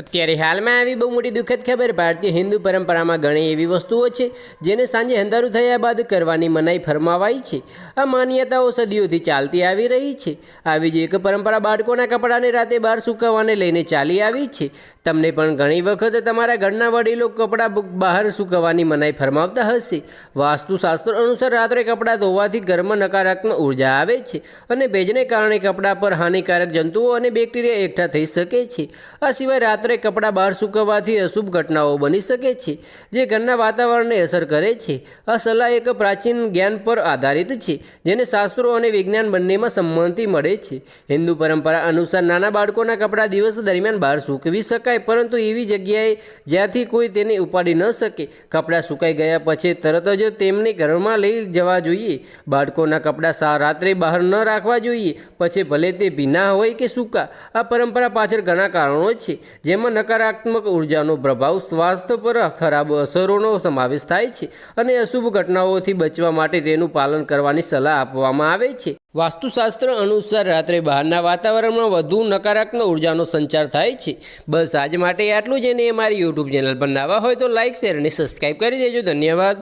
અત્યારે હાલમાં આવી બહુ મોટી દુઃખદ ખબર ભારતીય હિન્દુ પરંપરામાં ઘણી એવી વસ્તુઓ છે, જેને સાંજે અંધારું થયા બાદ કરવાની મનાઈ ફરમાવાઈ છે. આ માન્યતાઓ સદીઓથી ચાલતી આવી રહી છે. આવી જ એક પરંપરા બાળકોના કપડાને રાતે બહાર સૂકવવાને લઈને ચાલી આવી છે. તમને પણ ઘણી વખત તમારા ઘરના વડીલો કપડાં બહાર સૂકવવાની મનાઈ ફરમાવતા હશે. વાસ્તુશાસ્ત્ર અનુસાર રાત્રે કપડાં ધોવાથી ઘરમાં નકારાત્મક ઊર્જા આવે છે અને ભેજને કારણે કપડાં પર હાનિકારક જંતુઓ અને બેક્ટેરિયા એકઠા થઈ શકે છે. આ સિવાય રાત્રે કપડાં બહાર સૂકવવાથી અશુભ ઘટનાઓ બની શકે છે, જે ઘરના વાતાવરણને અસર કરે છે. આ સલાહ એક પ્રાચીન જ્ઞાન પર આધારિત છે, જેને શાસ્ત્રો અને વિજ્ઞાન બંનેમાં સંમતિ મળે છે. હિન્દુ પરંપરા અનુસાર નાના બાળકોના કપડાં દિવસ દરમિયાન બહાર સૂકવી શકાય, પરંતુ એવી જગ્યાએ જ્યાંથી કોઈ તેને ઉપાડી ન શકે. કપડાં સુકાઈ ગયા પછી તરત જ તેમને ઘરમાં લઈ જવા જોઈએ. બાળકોના કપડાં રાત્રે બહાર ન રાખવા જોઈએ, પછી ભલે તે ભીના હોય કે સૂકા. આ પરંપરા પાછળ ઘણા કારણો છે જેમાં નકારાત્મક ઉર્જાનો પ્રભાવ સ્વાસ્થ્ય પર ખરાબ અસરોનો સમાવેશ થાય છે અને અશુભ ઘટનાઓથી બચવા માટે તેનું પાલન કરવાની સલાહ આપવામાં આવે છે. વાસ્તુશાસ્ત્ર અનુસાર રાત્રે બહારના વાતાવરણમાં વધુ નકારાત્મક ઉર્જાનો સંચાર થાય છે. બસ આજ માટે આટલું જ અને અમારી યુટ્યુબ ચેનલ પર નવા હોય તો લાઇક શેર અને સબસ્ક્રાઈબ કરી દેજો. ધન્યવાદ.